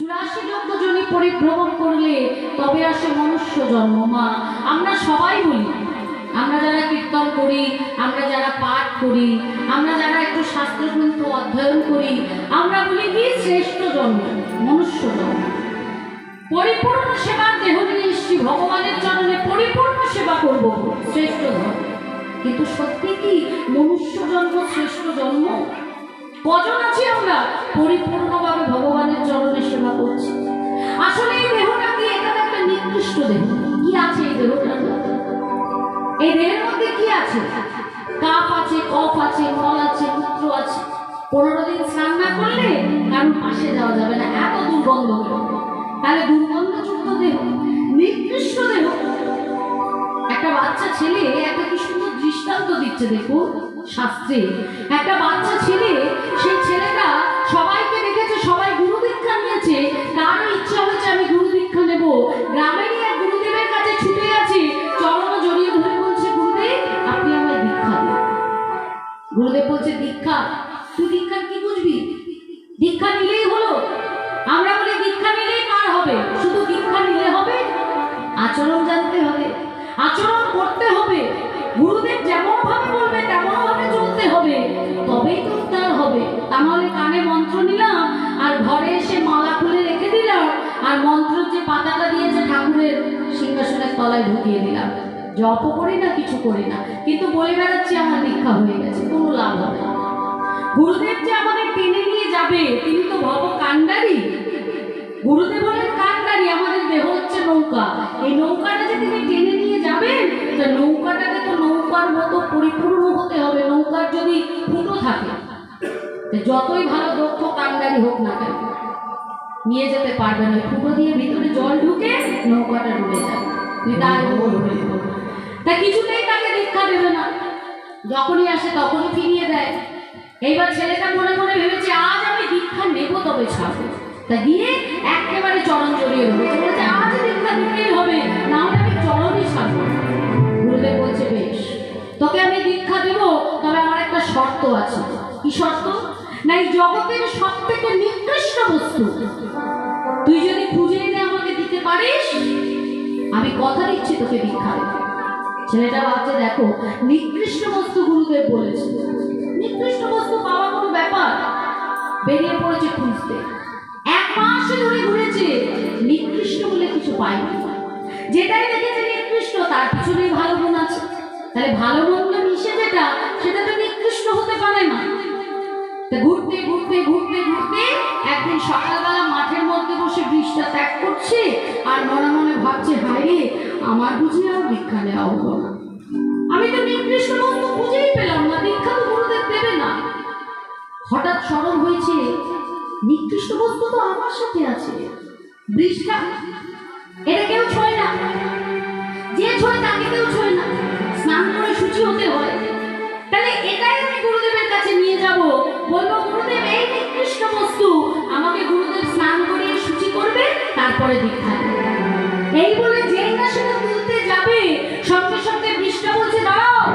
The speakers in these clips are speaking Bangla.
চুরাশি লক্ষ জনি পরিভ্রমণ করলে তবে আসে মনুষ্য জন্ম, মা। আমরা সবাই বলি, আমরা যারা কীর্তন করি, আমরা যারা পাঠ করি, আমরা যারা একটু শাস্ত্রগ্রন্থ অধ্যয়ন করি, আমরা বলি কি শ্রেষ্ঠ জন্ম, মনুষ্য জন্ম। পরিপূর্ণ সেবার দেহ নিয়ে ভগবানের চরণে পরিপূর্ণ সেবা করব, শ্রেষ্ঠ ধর্ম কিন্তু সত্যি কি মনুষ্য জন্ম শ্রেষ্ঠ জন্ম? কজন আছি আমরা পরিপূর্ণভাবে নির্দিষ্ট কি আছে মধ্যে কি আছে? আছে, কফ আছে মল আছে আছে। পনেরো দিন স্নান না করলে কারণ পাশে যাওয়া যাবে না। এত দুর্গন্ধ। তাহলে দুর্গন্ধযুক্ত দেহ, নিকৃষ্ট দেহ। একটা বাচ্চা ছেলে একটা কি সুন্দর দৃষ্টান্ত দিচ্ছে দেখুন, শাস্ত্রে। একটা বাচ্চা ছেলে তাহলে কানে মন্ত্র নিলাম, আর ঘরে এসে মালা খুলে রেখে দিলাম, আর মন্ত্র যে পাতাটা দিয়েছে ঠাকুরের সিংহাসনের তলায় ঢুকিয়ে দিলাম। জপ করি না, কিছু করি না। কিন্তু বলে বেড়াচ্ছি, আমার দীক্ষা হয়ে গেছে, কোনো লাভ হবে না। গুরুদেব যে আমাদের টেনে নিয়ে যাবে, তিনি তো ভব কান্ডারি গুরুদেব হলেন কান্ডারি আমাদের দেহ হচ্ছে নৌকা। এই নৌকাটা যে তিনি টেনে নিয়ে যাবেন, তা নৌকাটাকে তো নৌকার মতো পরিপূর্ণ হতে হবে, নৌকার যদি ফুটো থাকে। যতই ভালো দক্ষ, কান্ডারি হোক না কেন, নিয়ে যেতে পারবে না। ফুটো দিয়ে ভিতরে জল ঢুকে নৌকাটা ডুবে যাবে তুই বলবে তা কিছুতেই তাকে দীক্ষা দেবে না। যখনই আসে তখনই ফিরিয়ে দেয়। এইবার ছেলেটা মনে মনে ভেবেছে, আজ আমি দীক্ষা নেব তবে ছাড়বো। তা গিয়ে একেবারে চরণ জড়িয়ে ধরেছে বলেছে, আজ দীক্ষা দিতেই হবে, না হলে আমি চরণই ছাড়বো। গুরুদেব বলছে, বেশ, তোকে আমি দীক্ষা দেবো, তবে আমার একটা শর্ত আছে। কি শর্ত? না জগতের সব থেকে নিকৃষ্ট বস্তু। তুই যদি খুঁজে এনে আমাকে দিতে পারিস, আমি কথা দিচ্ছি তোকে দীক্ষা ছেলেটা ভাবছে, দেখো, নিকৃষ্ট বস্তু গুরুদেব বলেছে। নিকৃষ্ট বস্তু পাওয়া কোনো ব্যাপার? বেরিয়ে পড়েছে খুঁজতে। এক মাস ধরে ঘুরেছে, নিকৃষ্ট বলে কিছু পায়নি। যেটাই দেখেছে নিকৃষ্ট, তার পিছনে ভালো গুণ আছে। তাহলে ভালো মন্দ মিশে যেটা, সেটা তো নিকৃষ্ট হতে পারে না। ঘুরতে ঘুরতে ঘুরতে ঘুরতে একদিন সকালবেলা মাঠের মধ্যে বসে বৃষ্টা ত্যাগ করছে আর মনে মনে ভাবছে, হায় আমার বুঝি আর দীক্ষা নেওয়া হলো না। আমি তো নিকৃষ্ট বস্তু খুঁজেই পেলাম না, দীক্ষা তো গুরুদেব দেবে না। হঠাৎ স্মরণ হয়েছে, নিকৃষ্ট বস্তু তো আমার সাথে আছে। বৃষ্টা এটা কেউ ছয় না। যে ছয় তাকে কেউ ছয় না। স্নান করে শুচি হতে হয়। তাহলে এটাই আমি গুরুদেবের কাছে নিয়ে যাব। বলব, গুরুদেব, এই নিকৃষ্ট বস্তু, আমাকে গুরুদেব স্নান করিয়ে শুচি করবে, তারপরে দীক্ষা এই বলে যেই সেটা তুলতে যাবে, সঙ্গে সঙ্গে বৃষ্টা বলছে, দাঁড়াও।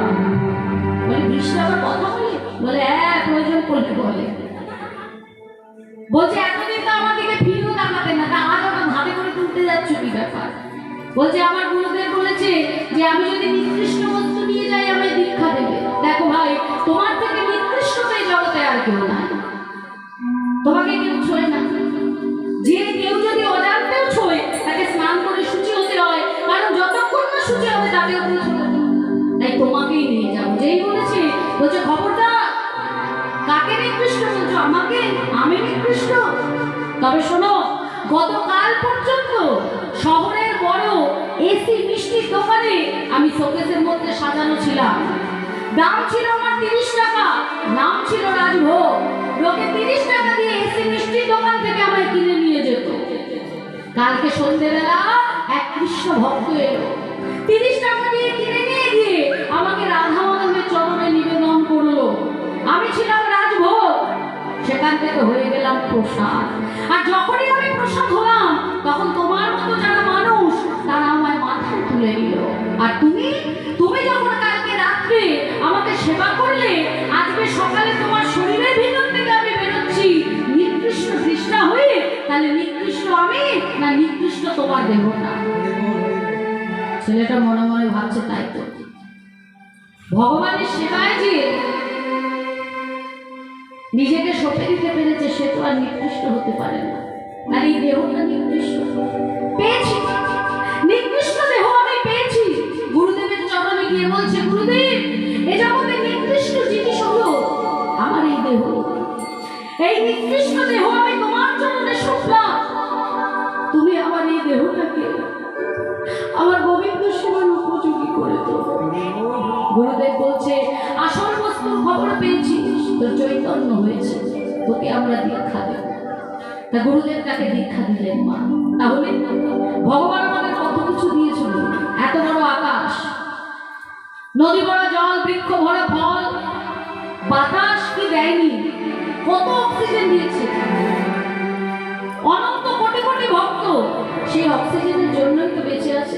বলে আবার কথা বলে? বলে হ্যাঁ প্রয়োজন করলে বলে। বলছে এতদিন তো আমার দিকে ফিরেও না, তা আজ আমার হাতে করে তুলতে যাচ্ছ কি ব্যাপার? বলছে, আমার গুরুদেব বলেছে যে, আমি যদি নিকৃষ্ট বস্তু নিয়ে যাই, আমায় দীক্ষা দেবে। দেখো ভাই, তোমার থেকে তোমাকে কেউ ছোঁয় না। যে কেউ যদি অজান্তেও ছোঁয়, তাকে স্নান করে হতে হয়, কারণ যতক্ষণ না না। তাই তোমাকেই নিয়ে যাব যেই বলেছে, বলছে, খবরদার, কাকে নিকৃষ্ট বলছো? আমাকে? আমি নিকৃষ্ট? তবে শোনো, গতকাল পর্যন্ত শহরের বড় এসি মিষ্টির দোকানে আমি শোকেসের মধ্যে সাজানো ছিলাম। দাম ছিল আমার তিরিশ টাকা, নাম ছিল রাজভোগ। লোকে তিরিশ টাকা দিয়ে এসি মিষ্টির দোকান থেকে আমায় কিনে নিয়ে যেত। কালকে সন্ধেবেলা এক কৃষ্ণ ভক্ত এলো। তিরিশ টাকা দিয়ে কিনে নিয়ে গিয়ে আমাকে রাধা মাধবের চরণে নিবেদন করল। আমি ছিলাম রাজভোগ। সেখান থেকে হয়ে গেলাম প্রসাদ। আর যখনই আমি প্রসাদ হলাম, তখন তোমার মতো যারা মানুষ, তারা আমায় মাথায় তুলে নিল। আর তুমি? তুমি নিকৃষ্ট তোমার দেহটা ছেলেটা মনে মনে ভাবছে, তাই তো। ভগবানের সেবায় যে নিজেকে সঁপে দিতে পেরেছে, সে তো আর নিকৃষ্ট হতে পারে না। আর এই দেহটা নিকৃষ্ট। পেয়েছি। নিকৃষ্ট দেহ আমি পেয়েছি। গুরুদেবের চরণে গিয়ে বলছে, গুরুদেব, এ জগতে নিকৃষ্ট জিনিস হলো আমার এই দেহ। এই নিকৃষ্ট গুরুদেব বলছে, আসল বস্তু খবর পেয়েছি তোর চৈতন্য হয়েছে তোকে আমরা দীক্ষা দেব। তা গুরুদেব তাকে দীক্ষা দিলেন মা। তাহলে ভগবান আমাদের কত কিছু দিয়েছিল এত বড় আকাশ, নদী ভরা জল, বৃক্ষ ভরা ফল, বাতাস কি দেয়নি? কত অক্সিজেন দিয়েছে? অনন্ত কোটি কোটি ভক্ত সেই অক্সিজেনের জন্যই তো বেঁচে আছে।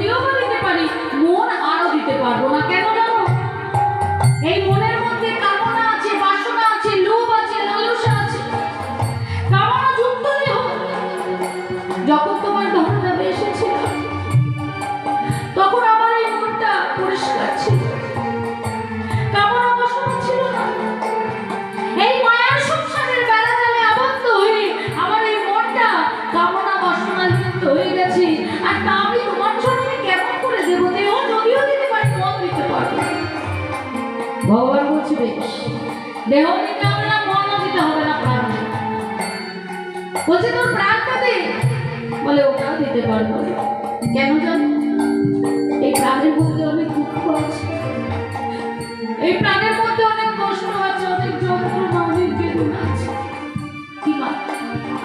দেহ দিতে হবে না মনও দিতে হবে না, প্রাণ বলছে, তোর প্রাণটা দে বলে, ওটাও দিতে পারব। কেন জানো? এই প্রাণের মধ্যে অনেক দুঃখ আছে। এই প্রাণের মধ্যে অনেক কষ্ট আছে, অনেক যন্ত্রণা, অনেক বেদনা আছে।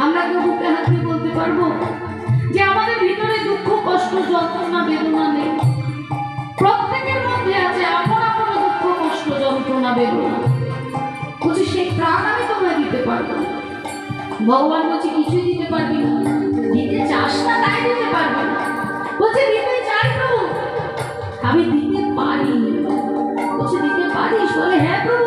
আমরা কেউ বুকে হাত দিয়ে বলতে পারব যে আমাদের ভিতরে দুঃখ, কষ্ট, যন্ত্রণা, বেদনা নেই? প্রত্যেকের মধ্যে আছে, আপন আপন দুঃখ, কষ্ট, যন্ত্রণা, বেদনা। প্রাণ আমি তোমায় দিতে পারব। ভগবান বলছে, কিছুই দিতে পারবি না। দিতে চাস না, তাই দিতে পারবি না। বলছে, দিতে চাই প্রভু। আমি দিতে পারি। বলছে, দিতে পারিস? বলে হ্যাঁ প্রভু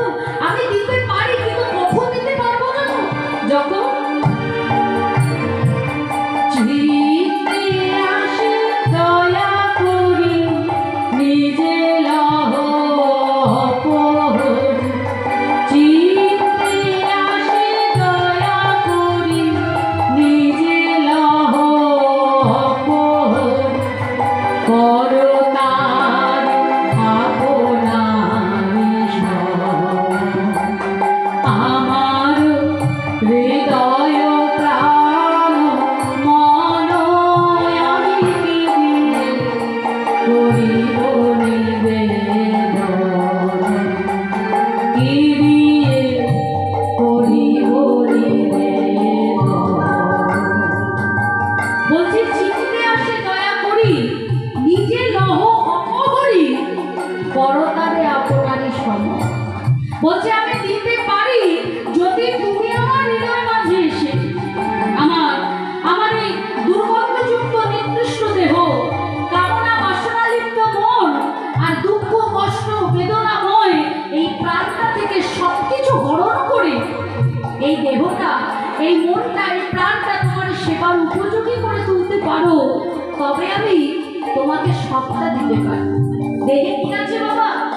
এই দেহটা, এই মনটা, এই প্রাণটা তোমার সেবার উপযোগী করে তুলতে পারো, তবে আমি তোমাকে সবটা দিতে পারি। দেহে কি আছে বাবা?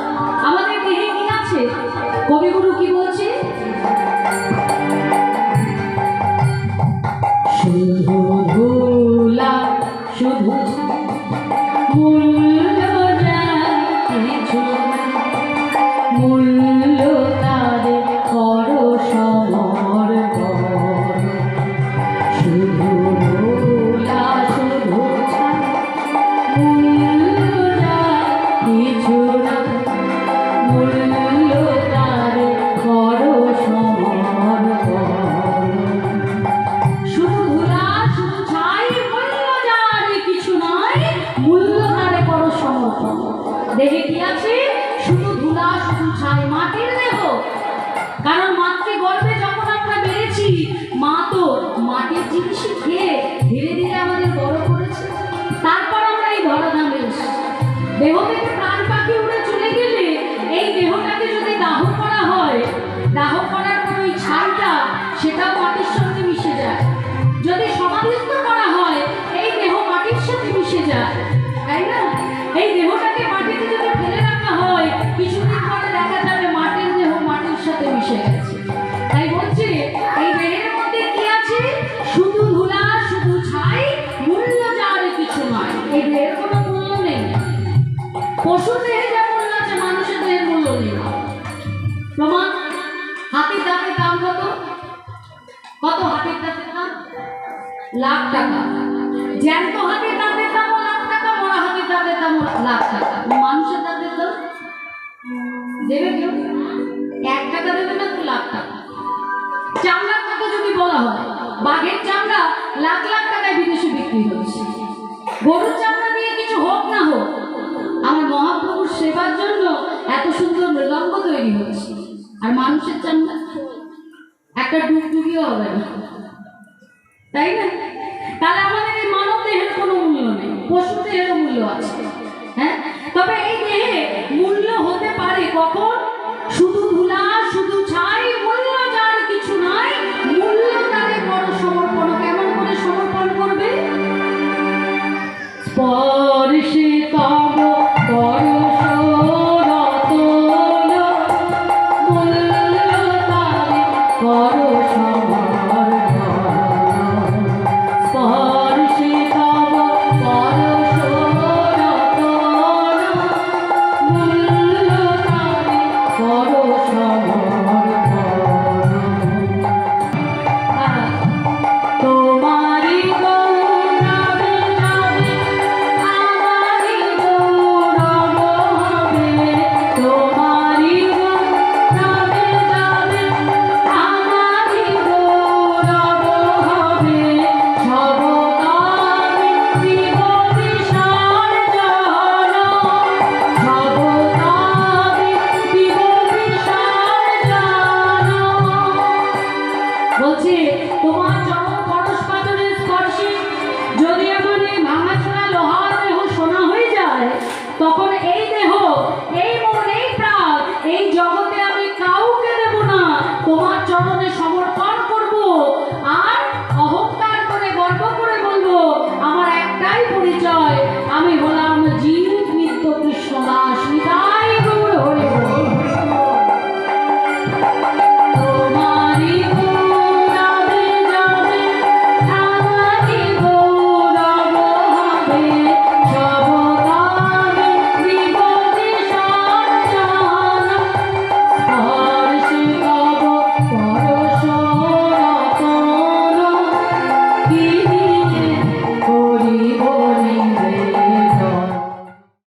দেহ থেকে প্রাণ পাখি উড়ে চলে গেলে এই দেহটাকে যদি দাহ করা হয়, দাহ করার পর ওই ছালটা সেটাও জ্যান্ত হাতির দাঁতের দামও লাখ টাকা মরা হাতির দাঁতের দামও লাখ টাকা। মানুষের দাঁতের দাম দেবে কেউ? এক টাকা দেবে না তো লাখ টাকা। চামড়ার কথা যদি বলা হয়, বাঘের চামড়া লাখ লাখ টাকায় বিদেশে বিক্রি হচ্ছে। গরুর চামড়া দিয়ে কিছু হোক না হোক, আমার মহাপ্রভুর সেবার জন্য এত সুন্দর মৃদঙ্গ তৈরি হচ্ছে। আর মানুষের চামড়া, একটা ডুবডুবিও হবে না। তাই না? তাহলে আমাদের এই মানব দেহের কোনো মূল্য নেই, পশু দেহেরও মূল্য আছে। হ্যাঁ? তবে এই দেহে মূল্য হতে পারে কখন? শুধু